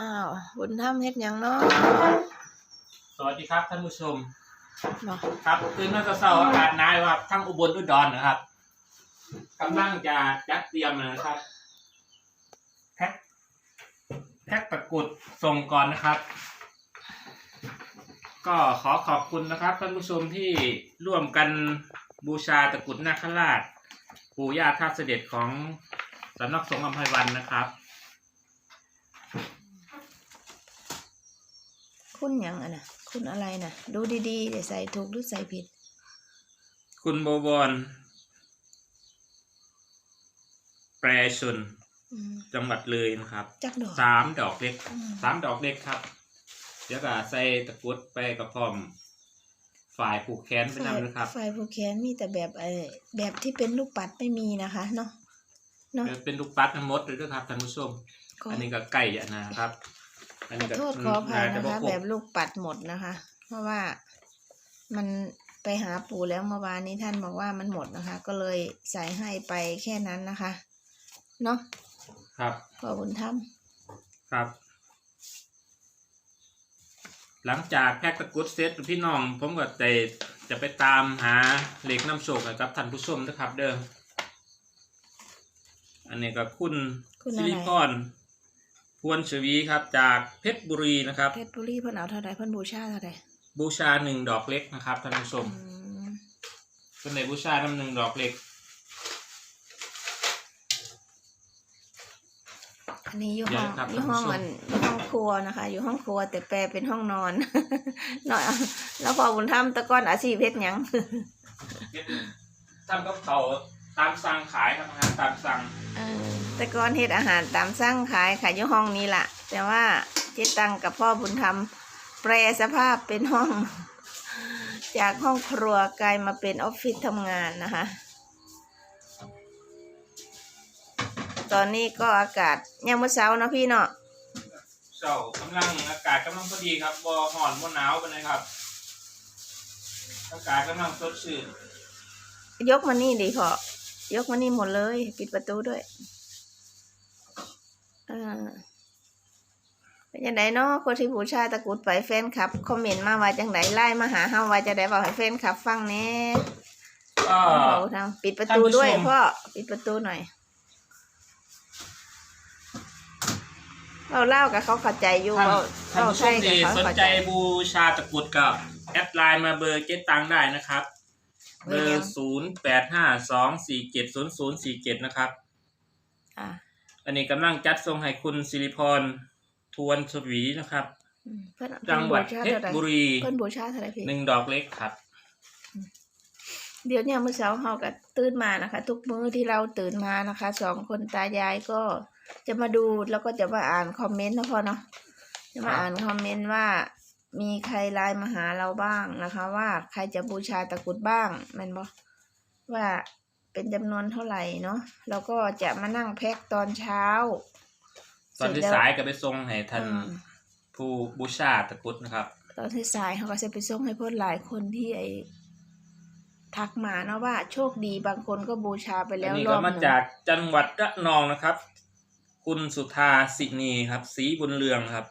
อ้าวบุญธรรมเฮ็ดหยังเนาะสวัสดีครับท่านผู้ชม เนาะครับคืนนั้นเสาร์อากาศหนาวครับทั้งอุบลอุดรนะครับกำลังจะจัดเตรียมนะครับแพ็คแพ็คตะกรุดส่งก่อนนะครับ ก็ขอขอบคุณนะครับท่านผู้ชมที่ร่วมกันบูชาตะกรุดนาคราช ปู่ย่าท่าเสด็จของสำนักสงฆ์อัมพวันนะครับ คุณหยังอะนะคุณอะไรนะดูดีๆเดี๋ยวใส่ถูกหรือใส่ผิด คุณโบวรแปรชน อืม จังหวัดเลยนะครับ จักดอก สามดอกเล็ก อืม สามดอกเล็กครับ เดี๋ยวก็ใส่ตะกรุดไปกับพร้อม ฝ่ายผูกแขนไปไฟนำนะครับไฟผูกแขนมีแต่แบบเออแบบที่เป็นลูกปัดไม่มีนะคะเนาะเนาะเป็นลูกปัดทั้งหมดเลยด้วยครับท่านผู้ชม ก็อันนี้ก็ไก่อะนะครับอัน ขนี้อก็โทษขออภัยาจนะบ่คะครแบบลูกปัดหมดนะคะ เพราะว่ามันไปหาปู่แล้วเมื่อวานนี้ท่านบอกว่ามันหมดนะคะ ก็เลยใส่ให้ไปแค่นั้นนะคะเนาะครับขอบุญธรรมครับ หลังจากแพ็กตะกรุดเสร็จพี่น้อง ผมก็จะจะไปตามหาเหล็กน้ำโชคกับท่านผู้ชมนะครับ เด้ออันนี้ก็คุณคุณสิอะไรริ พรพวนชวีครับจากเพชรบุรีนะครับ เพชรบุรีเพิ่นเอาเท่าไรเพิ่นบูชาเท่าไรบูชาหนึ่งดอกเล็กนะครับท่านผู้ชมอืมเป็นในบูชานำหนึ่งดอกเล็ก อันนี้อยู่เดี๋ห้ยอวงครับอยู่ห้องท่านผู้ชม มันอยู่ห้องครัวนะคะ อยู่ห้องครัวแต่แปลเป็นห้องนอนหน่อยแล้วพอบุญธรรมแตะก้อนอาชีพเพชรยัง ทำกับเขาว ตามสั่งขายครับอาหารตามสั่งเออแต่ก่อนเฮ็ดอาหารตามสั่งขายขายอยู่ห้องนี้ล่ะ แต่ว่าเจ๊ตังกับพ่อบุญธรรมแปลสภาพเป็นห้อง จากห้องครัวกลายมาเป็นออฟฟิศทำงานนะคะ ตอนนี้ก็อากาศยังเมื่อเช้าเนาะพี่เนาะเจ้ากำลังอากาศกำลังพอดีครับบ่ห่อนบ่หนาวปานใดครับ อากาศกำลังสดชื่นยกมานี่ดิพอ ยกมานี่หมดเลย ปิดประตูด้วยเออเป็นยังไงเนาะคนที่บูชาตะกรุดไปแฟนคลับ คอมเมนต์มาว่าจังไดไล่มาหาเฮาว่าจะได้บอกให้แฟนคลับฟังแหน่ก็เราทำปิดประตูด้วยท่านผู้ชมพ่อปิดประตูหน่อยเราเล่ากับเขาเข้าใจอยู่ท่านเราท่านเราผู้ชใช่มกับที่เขาสนเข้าใจใจบูชาตะกรุดก็แอดไลน์มาเบอร์เจ๊ตังได้นะครับ เบอร์ศูนย์แปดห้าสองสี่เจ็ดศูนย์ศูนย์สี่เจ็ดนะครับอะอันนี้กำลังจัดส่งให้คุณสิริพรทวนสวีนะครับ อืมเพิ่นจังหวัดเพิ่นเพบูชชารเท่าไหร่บุรี เพิ่นบูชาเท่าไหร่พี่ หนึ่งดอกเล็กครับ เดี๋ยวเนี่ยเมื่อเช้าเฮาก็ตื่นมานะคะ ทุกมื้อที่เราตื่นมานะคะสองคนตายายก็จะมาดูแล้วก็จะมาอ่านคอมเมนต์นะพ่อเนาะจะมาอ่านคอมเมนต์ว่า มีใครไลน์มาหาเราบ้างนะคะ ว่าใครจะบูชาตะกรุดบ้างแม่นบ่ว่าเป็นจำนวนเท่าไหร่เนาะแล้วก็จะมานั่งแพ็กตอนเช้า ตอนที่เสร็จแล้วสายก็ไปส่งให้ท่านอืมผู้บูชาตะกรุดนะครับ ตอนที่สายเขาก็จะไปส่งให้เพื่อนหลายคนที่ไอทักมาเนาะว่าโชคดีบางคนก็บูชาไปอัแล้นวนี้รก็อบหมานึ่งจากจังหวัดระนองนะครับ คุณสุธาสินีครับสีบุญเรืองครับ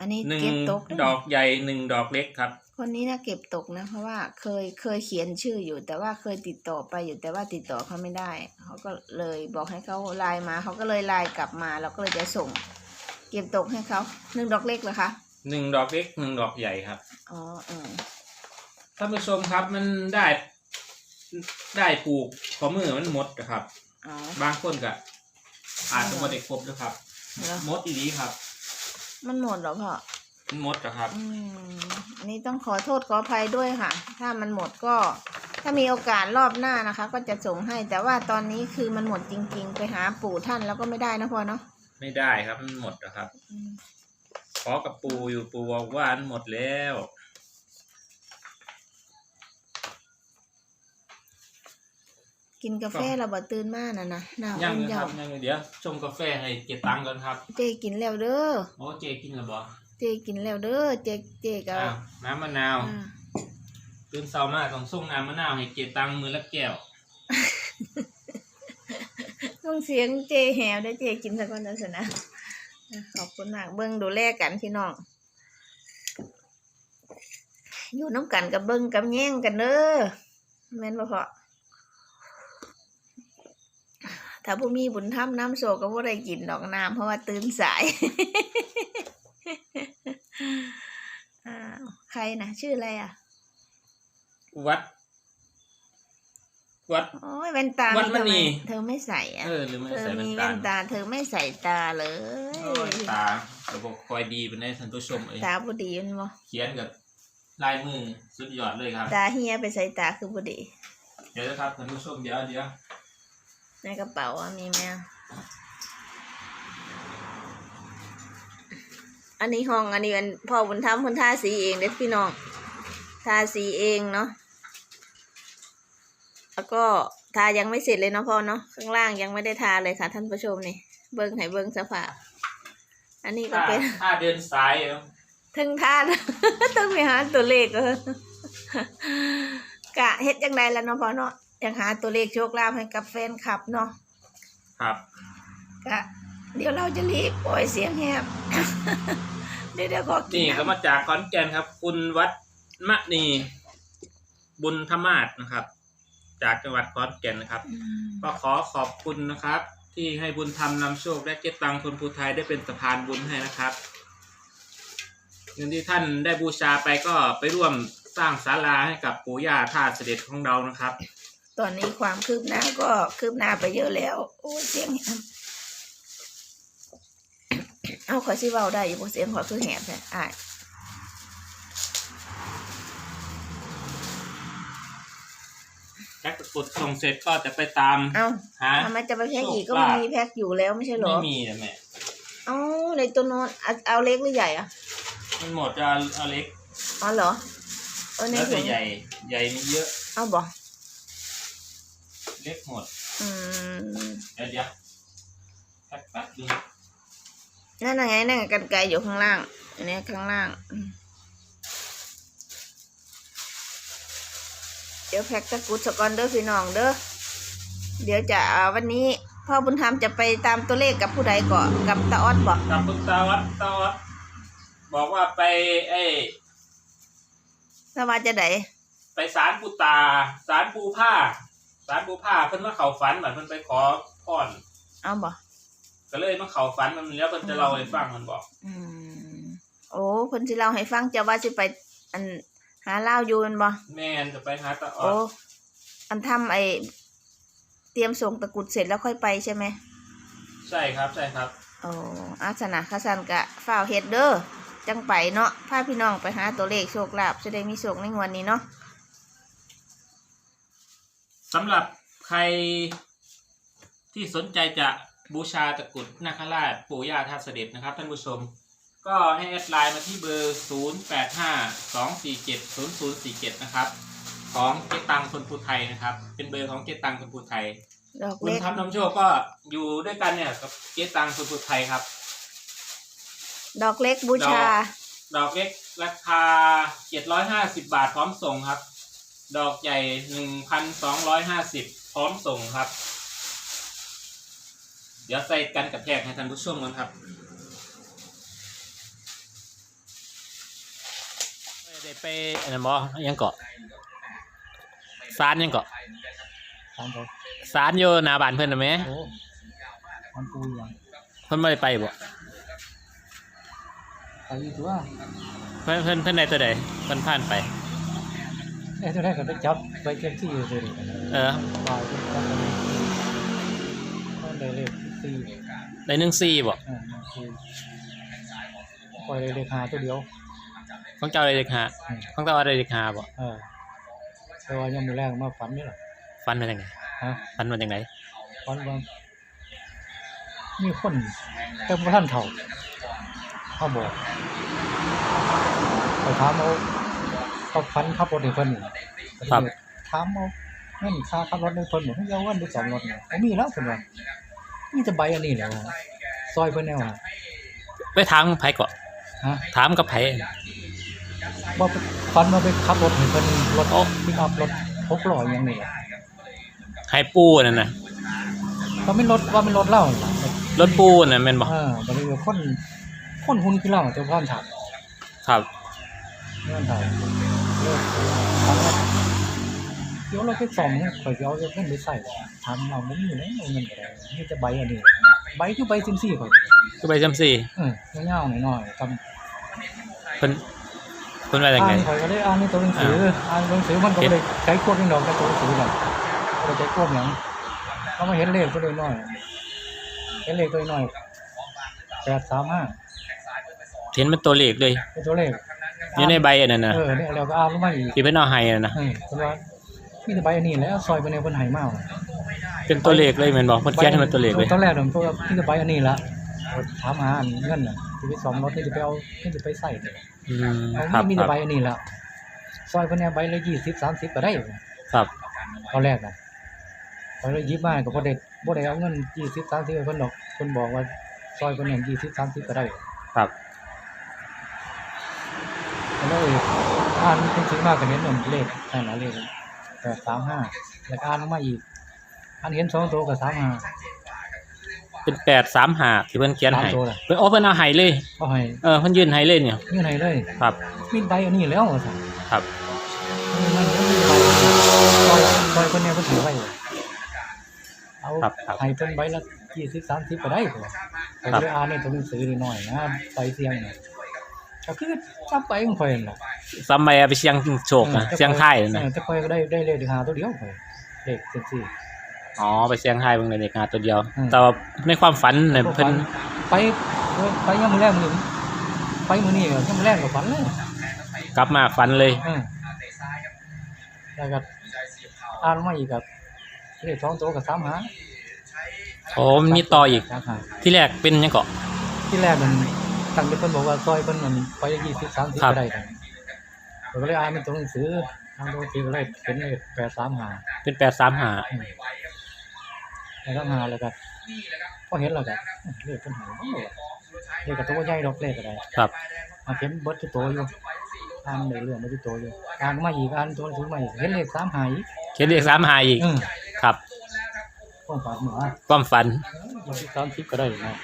อันนี้หนึ่งเก็บตกนะดอกใหญ่หนึ่งดอกเล็กครับ คนนี้นะเก็บตกนะ เพราะว่าเคยเคยเขียนชื่ออยู่ แต่ว่าเคยติดต่อไปอยู่แต่ว่าติดต่อเขาไม่ได้ เขาก็เลยบอกให้เขาไลน์มา เขาก็เลยไลน์กลับมาเราก็เลยจะส่ง เก็บตกให้เขาหนึ่งดอกเล็กเหรอคะหนึ่งดอกเล็กหนึ่งดอกใหญ่ครับอ๋อเออท่านผู้ชมครับมันได้ได้ปลูกขอมือมันหมดนะครับ อ๋อบางคนก็อาจจะหมดได้ครบนะครับ เหรอ หมดอีนี้ครับ มันหมดเหรอพ่อมันหมดนะครับ อืมอันนี้ต้องขอโทษขออภัยด้วยค่ะ ถ้ามันหมดก็ ถ้ามีโอกาสรอบหน้านะคะ ก็จะส่งให้ แต่ว่าตอนนี้คือมันหมดจริง ๆ ไปหาปู่ท่านแล้วก็ไม่ได้นะพ่อเนาะไม่ได้ครับมันหมดนะครับ อืม ขอกับปูอยู่ปูบอกว่ามันหมดแล้ว กินกาแฟเราบ่ตื่นมากนะนะหนาวยังอุ่นนะคเจ้ารับยังอยู่เดี๋ยวชงกาแฟให้เก็บตังค์ก่อนครับเจกินแล้วเด้อโอ้เจกินหรือบ่เจกินแล้วเด้อเจเจก็อ้าวน้ำมะนาวอ่าตื่นเช้ามาต้องส่งน้ำมะนาวให้เก็บตังค์มือละแก้วต้องเสียงเจแหวได้เจกินสักวันนะสนะอะขอบคุณมากเบิ้งดูแลกันพี่น้องอยู่น้ำกันกับเบิ้งกับแย่งกันเด้อแม่นบ่พอ ถ้าผู้มีบุญทำน้ำโศกก็บ่ได้กินดอกน้ำเพราะว่าตื่นสาย อ้าวใครนะชื่ออะไรอะ วัด วัด โอ้ยแว่นตาวัดมณีทำไเธอไม่ใส่อะ เออหรือไม่เธอใส่มีแว่นแว่นตาตาเธอไม่ใส่ตาเลยโอ้ยตาระบบคอยดีเป็นได้ท่านผู้ชมเอ้ยตาบุดีมันบ่เขียนกับลายมือสุดยอดเลยครับ ตาเฮียไปใส่ตาคือบุดี เดี๋ยวนะครับท่านผู้ชมเดี๋ยวเดี๋ยว ในกระเป๋าอะมีไหมอะอันนี้ห้องอันนี้เป็นพ่อบุญธรรมคนทาสีเองเด็ดพี่น้องทาสีเองเนาะแล้วก็ทายังไม่เสร็จเลยเนาะพ่อเนาะข้างล่างยังไม่ได้ทาเลยค่ะ ท่านผู้ชมนี่เบิ้งให้เบิ้งสภาพ อันนี้ก็ถ้าเป็นถ้าเดินซ้ายเอ้าทึงทาต้องไปหาตัวเลขเออกะเฮ็ดยังไงล่ะเนาะพ่อเนาะ ยังหาตัวเลขโชคลาภให้กับแฟนคลับเนาะครับกะเดี๋ยวเราจะรีบปล่อยเสียงแหบ เดี๋ยวเดี๋ยวขอกินี่นก็น้ำมาจากขอนแก่นครับ คุณวัดมะนีบุญธมาศนะครับ จากจังหวัดขอนแก่นนะครับ อืมก็ขอขอบคุณนะครับ ที่ให้บุญธรรมนำโชคและเก็บตังคนภูไทยได้เป็นสะพานบุญให้นะครับเงินที่ท่านได้บูชาไปก็ไปร่วมสร้างศาลาให้กับปู่ย่าท่าเสด็จของเรานะครับ ตอนนี้ความคืบหน้าก็คืบหน้าไปเยอะแล้ว โอ้ยเสียงแหบเอาขอชิเบาได้อยู่บ่เสียงขอคือแหบแท้อ่ายแพ็กกดส่งเสร็จก็จะไปตามเอาหาทำไมจะไปแพ็กอีกโชก็คลาภมันมีแพ็กอยู่แล้วไม่ใช่เหรอ ไม่มีนะแม่ เอาในตัวโน้นเอาเอาเล็กหรือใหญ่อะมันหมดจะเอาเอาเล็ก อ๋อเหรอ เออในแล้วถุแต่งใหญ่ ใหญ่มีเยอะ เอาบ่เล็กหมด อืมเดี๋ยวเดี๋ยวแป๊บแป๊บนึงนั่นน่ะไงนั่นไงกันไกลอยู่ข้างล่าง อันนี้ข้างล่างอืมเดี๋ยวแพ็กตะกรุดสกอนเด้อพี่น้องเด้อ เดี๋ยวจะเอาวันนี้พ่อบุญธรรมจะไปตามตัวเลขกับผู้ใดก่อนกับตาออดบอก กับคุณตาวัดตาวัดบอกว่าไปไอ้สวัสจะไดไปสารปูตาสารปูผ้า สารปูผ้าเพิ่นมาเข่าฝันเหมือนเพิ่นไปขอพรเอาบ่ก็เลยมาเข่าฝันมันแล้วเพิ่นจะเล่าให้ฟังมันบอกอืมโอ้เพิ่นสิเล่าให้ฟังจะว่าสิไป อันหาเล่าวอยู่แมันบ่แม่นจะไปหาตาออโอ้ดอันทำไอเตรียมส่งตะกรุดเสร็จแล้วค่อยไปใช่ไหมใช่ครับใช่ครับ โอ้อาสนะคาสันกะฝ้าวเฮ็ดเด้อจังไปเนาะพาพี่น้องไปหาตัวเลขโชคลาภจะได้มีโชคในงวันนี้เนาะ สำหรับใครที่สนใจจะบูชาตะกรุดนาคราชปู่ย่าท่าเสด็จนะครับท่านผู้ชม ก็ให้แอดไลน์มาที่เบอร์ 0 8 5 2 4 7 0 0 4 7 นะครับ ของเกตังคนภูไทยนะครับ เป็นเบอร์ของเกตังคนภูไทย ดอกคุณเล็กทำนำโชคก็อยู่ด้วยกันเนี่ยกับเกตังคนภูไทยครับ ดอกเล็กบูชา ดอกเล็กราคา 750 บาทพร้อมส่งครับ ดอกใหญ่1,250พร้อมส่งครับ เดี๋ยวใส่กันกับแทกให้ท่านผู้ชมกันครับได้ไปอันนั้นบ่ยังเกาะซานยังเกาะสามตัวซานอยู่หน้าบ้านเพิ่นน่ะแหมโอ้มันปูอย่างเพิ่นบ่ได้ไปบ่ไปอยู่ตัวเพิ่นเพิ่นเพิ่นได้ตัวใดเพิ่นผ่านไป ไอ้ตัวแรกก็ไปจับไปเก็บที่อยู่เลยเออตายไปจับไปมันได้เลขสี่ได้หนึ่งสี่บ่อ่าคือปล่อยเลขหาตัวเดียวของเจ้าได้เลขหาอืมของเจ้าได้เลขหาบ่เออแต่ว่ายังมือแรกมาฝันนี่หรอฟันมาจากไหนฮะฟันมาจากไหนฝันว่ามีคนแต่พระท่านเถ่าเขาบอกไปถามเอา เขาฝันขับรถในเพิ่นนี่ถามเอาเงินค่าขับรถในเพิ่นบอกให้เอาเงินไปสองรถเนี่ยผมมีแล้วเพิ่นว่านี่จะใบอันนี้แหล้วซอยเพิ่นแนวอะไปถามไผก่อนฮะถามกับไผว่าฟันมาไปขับรถเห็นเพิ่นรถออกพิกอัพรถหกล้ออยังนี่แหละให้ปูนั่นน่ะก็ไม่รถว่าไม่รถเล่าล่ะรถปูน่ะแม่นบ่เออบ่ได้คนคนหุ่นคือเราเจ้าพ่อนถักครับ เรื่องถ่ายเลิกทำแล้ว เดี๋ยวเราไปส่องเนี่ยข่อยสิเอาเงินไปใส่ทำเราไม่มีเลยเอาเงินไปได้นี่จะใบอันนี้ใบคือใบซิมซี่ข่อยคือใบจำสี่เออเงาๆหน่อยๆทเพิ่นเพิ่นว่าำจังอ่าไงนข่อยก็ได้อ่านในตัวหนังสืออ่านตัวหนังสือมันก็บ่ได้ใช้ควบนี่ดอกกับตัวหนังสือหรอกบ่ได้ใช้ควบหยังก็มาเห็นเลขตัวน้อยๆเห็นเลขตัวน้อยแปดสามห้าเห็นเป็นตัวเลขเลยเป็นตัวเลข อยู่ในใบอันนั้นน่ะเออเนี่ยเราก็อ่านลงมาอีกที่เพิ่นเอาให้นั่นน่ะเออเพราะว่ามีแต่ใบอันนี้แหล้วซอยไปในเพิ่นให้มาเป็นตัวเลขเลยแม่นบ่เพิ่นเขียนให้มันตัวเลขเลยตอนแรกผมก็พี่จะไปอันนี้ละถามหาอันเงินน่ะที่ไปซ่อมรถที่จะไปเอาที่จะไปใส่เนี่ยอืมเอาครับมีคแต่รับใบอันนี้ละซอยเพิ่นเนี่ยใบละยี่สิบสามสิบก็ได้ ครับตอนแรกน่ะตอนแรกยิบมาก็บ่ได้บ่ได้เอาเงินยี่สิบสามสิบให้เพิ่นดอกเพิ่นบอกว่าซอยเพิ่นเนี่ยยี่สิบสามสิบก็ได้ ครับก็ เลยอ่านเพิ่นซื้อมาก็เน้นนเลขนั่นน่ะเลขแปดสามห้าแล้วก็อ่านลงมาอีกอันเห็นสองตัวก็สามห้าเป็น835ที่เพิ่นเขียนให้สามตัวน่ะเพิ่นโอ้เพิ่นเอาให้เลยก็ให้เออเพิ่นยื่นให้เลยเนี่ยยื่นให้เลยครับมีใบอันนี้แล้วว่าซั่นครับมันก็มีใบซอยซอยคนเนี้ยก็ถือไว้เอาครับครับให้เป็นใบละยี่สิบสามสิบก็ได้ผมครับไปอ่านในตัวหนังสือนิดหน่อยนะใบเสียงเนี่ย ก็คือจับไปของข่อยนั่นล่ะซ้ำใบเอาไปเสียงโชคนะเสียงไทายนั่นเอนะอแต่ข่อยก็ได้ได้เลขหาตัวเดียวข่อยเลขเจ็ดสี่ อ๋อไปเสียงไทายเบิ่งในเด็กงานตัวเดียว อืม แต่ว่าในความฝันเนี่ยเพิ่นไปไปยังมือแรกมือนี้ไปมือนี้ยังมือแรกกับฝันเลยกลับมาฝันเลย เออแล้วก็อ่านมาอีกกับเลขสองตัวกับสามหาโอ้มันมีต่ออีกสามหาที่แรกเป็นหยังเกาะที่แรกมัน ตั้งแต่เพิ่นบอกว่าซอยเพิ่นมันไปยี่สิบสามสิบครับ ก็ได้กันผมก็เลยอ่านเป็นตัวหนังสืออ่านตัวหนังสือก็เลยเห็นเลยแปดสามหาเป็นแปดสามหาแปดสามหาแล้วก็พอเห็นแล้วก็เลขเพิ่นหายโอ้เลขกับตัวใหญ่ดอกเลขก็ได้ครับ มาเห็นเบิดตัวโตอยู่อ่านได้เรื่องเบิดตัวโตอยู่อ่านมาอีกอ่านตัวหนังสือมาอีกเห็นเลขสามหาอีกเขียนเลขสามหาอีก อืมครับความฝันเหมือนว่าความฝันยี่สิบสามสิบก็ได้นะ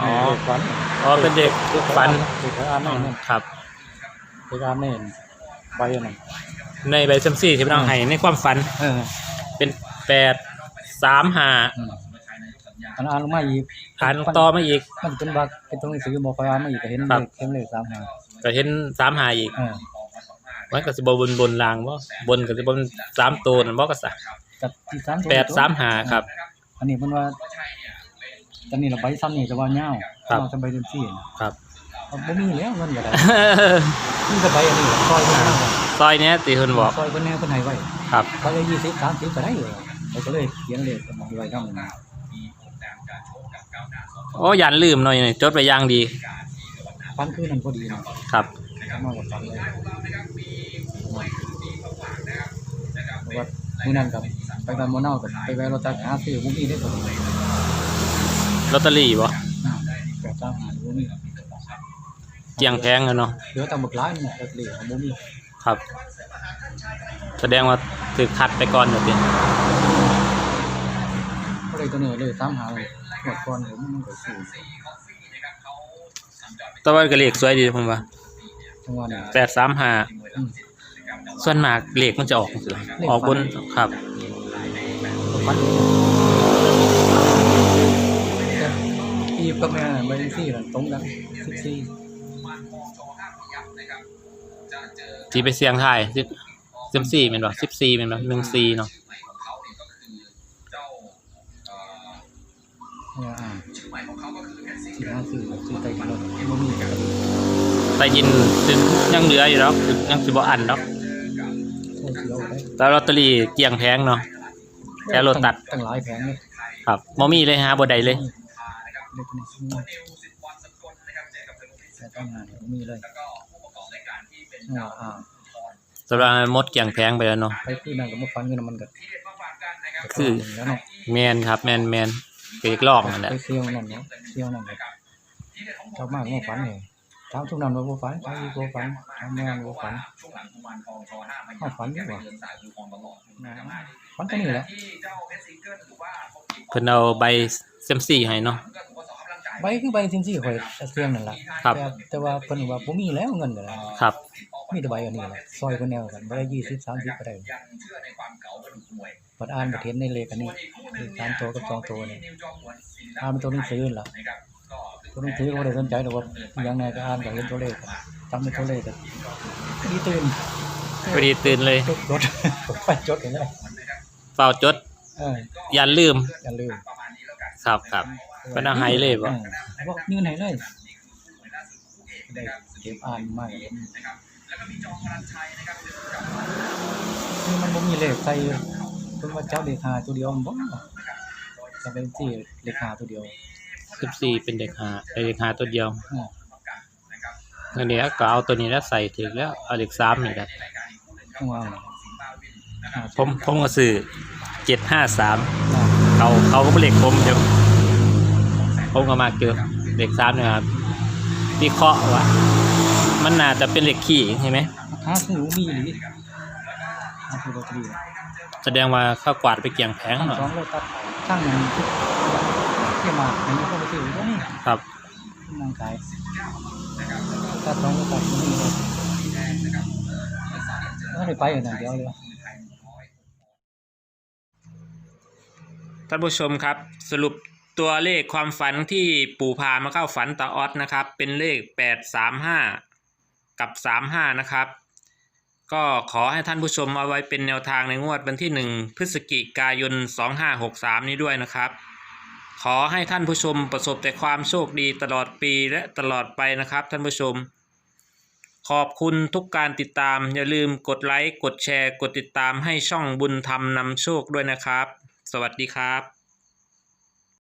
อ๋อเลขฝันอ๋อเป็นเด็กฝันเลขอ่านอ๋แน่อนนั่นครับเลขอ่านแน่นใบอันนั้นในใบซัมซี่ที่พี่น้องให้ในความฝันเออเป็นแปดสามหาอืมอันอ่านลงมาอีกอ่านต่อมาอีกมันเป็นบักเป็นตรงหนังสือบอกคอยอ่านมาอีกก็เห็นครัเลบขเห็นเลขสามหาก็เห็นสามหาอีกเออมันก็สิบบนบนรางว่าบนก็สิบนสามตัวนั่นบ่ก็สะกับที่สามตัวแปดสามหาครับ อันนี้เพิ่นว่า ตอนนี้เราใบซ้ำนี่จะว่าเงาวครับ เราจะใบเต็มที่นะครับเอาบ่มีแล้วเงินก็ได้นี่ก็ใบอันนี้ซอยเพิ่นเอาซอยเนี้ยตีเพิ่นบอกซอยเพิ่นแน่เพิ่นให้ไว้ครับใบละ20 30ก็ได้เลยเขาก็เลยเขียนเลขเอาไว้นำโอ้ยันลืมหน่อยนี่จดไปอย่างดีฟันคือนั่นพอดีนะครับ มากับฟันเลยเพราะว่ามื้อนั้นกับไปบ้านบ่เน่ากับไปแวะรถจักรหาซื้อบ่มีได้อพอดี ลอตเตอรี่บ่แปดสามหาบ่มีเกียงแพงอะเนาะเหลือแต่บักหลายนี่ลอตเตอรี่ของบ่มีครับ แสดงว่าถูกคัดไปก่อนเดี๋ยวเป็นก็เลยตัวนี้เลยตามหาเลยหมดก่อนผมมันก็ซื้อแต่ว่าก็เลขสวยดีผมว่าจังหวะนี้แปดสามหาอืมส่วนมากเลขมันจะออกจังซี่ล่ะออกบนครับฟันแต่ อีกับแม่ใบซี่นั่นตรงกัน14ที่ไปเสียงทายสิบสิบสี่เป็นบ่สิบสี่เป็นบ่หนึ่งสี่เนาะเนี่ยอ่าที่หาซื้อซื้อไตกินแล้วบ่มีก็แต่ยินยังเหลืออยู่แล้วยังสิบ่อันเนาะโทษเสียวได้แต่ลอตเตอรี่เกลี้ยงแพงเนาะแค่รถตัดตั้งหลายแผงเลยครับบ่มีเลยฮะบ่ได้เลย เลขนี้แต่ตั้งงานบ่มีเลยอ่าอ่าสำหรับมดเกลี้ยงแพงไปแล้วเนาะไปคืนนั้นก็บ่ฟันเงินมันก็คือแล้วเนาะแมนครับ แมนแมนเกอีกลอกนั่นแหละไปเที่ยวนั่นเนาะเที่ยวนั่นเลยชาวบ้านก็ฝันเลยถามทุกนั้นว่าบ่ฝันถามอีกบ่ฝันถามแม่บ่ฝันเอาฝันดีกว่าฝันแค่นี้แหละเพิ่นเอาใบเซยมซี่ให้เนาะ ใบคือใบซินซี่ข่อยเสียงนั่นล่ะครับ แต่แต่ว่าเพิ่นว่าบ่มีแล้วเงินก็ได้ครับ มีแต่ใบอันนี้แหละซอยเพิ่นแนวกันบ่ได้20 30ก็ได้บัดอ่านบ่เห็นในเลขอันนี้เลขสามตัวกับสองตัวนี่อ่านเป็นตัวหนังสือนั่นล่ะตัวหนังสือก็บ่ได้สนใจดอกว่าอหยังไงก็อ่านก็เห็นตัวเลขก็จำเป็นตัวเลขก็ดีตื่นพอดีตื่นเลยจดจดไปจดกันเลยเฝ้าจดเอออย่าลืมอย่าลืม ครับครับ เป็นเอาให้เลยบ่ออบ่ยืนให้เลยได้เก็บอ่านมากเลยนี่มันบ่มีเลขใส่เพิ่นว่าเจ้าเลขหาตัวเดียวมันบ่จะเป็นที่เลขหาตัวเดียวสิบสี่เป็นเด็กหาเด็กหาตัวเดียวอันนเดี๋ยวก็เอาตัวนี้แล้วใส่ถึงแล้วเอาเด็กสามนี่แหละผมผมก็ซื้อเจ็ดห้าสามเขาเขาก็เป็นเหล็กผมเดียว ผมก็มาเกือบเด็กสามเนี่ยครับวิเคราะห์ว่ามันน่าจะเป็นเหล็กขี้ใช่ไหมหาซื้อบ่มีอีหลีหาซื้อลอตเตอรี่แสดงว่าเข้ากวาดไปเกี่ยงแผงทั้งหน่อยสองเลยตัดทั้งนั้นที่มาอันนี้ก็ไปซื้อบ่นี่ครับนั่งขายตัดสองเลยตัดบ่มีเลยแล้วได้ไปอันนั้นเดียวเลยท่านผู้ชมครับสรุป ตัวเลขความฝันที่ปู่พามาเข้าฝันตาออดนะครับ เป็นเลขแปดสามห้ากับสามห้านะครับ ก็ขอให้ท่านผู้ชมเอาไว้เป็นแนวทางในงวดวันที่หนึ่งพฤศจิกายนสองห้าหกสามนี้ด้วยนะครับ ขอให้ท่านผู้ชมประสบแต่ความโชคดีตลอดปีและตลอดไปนะครับ ท่านผู้ชม ขอบคุณทุกการติดตาม อย่าลืมกดไลค์กดแชร์ กดติดตามให้ช่องบุญธรรมนำโชคด้วยนะครับ สวัสดีครับ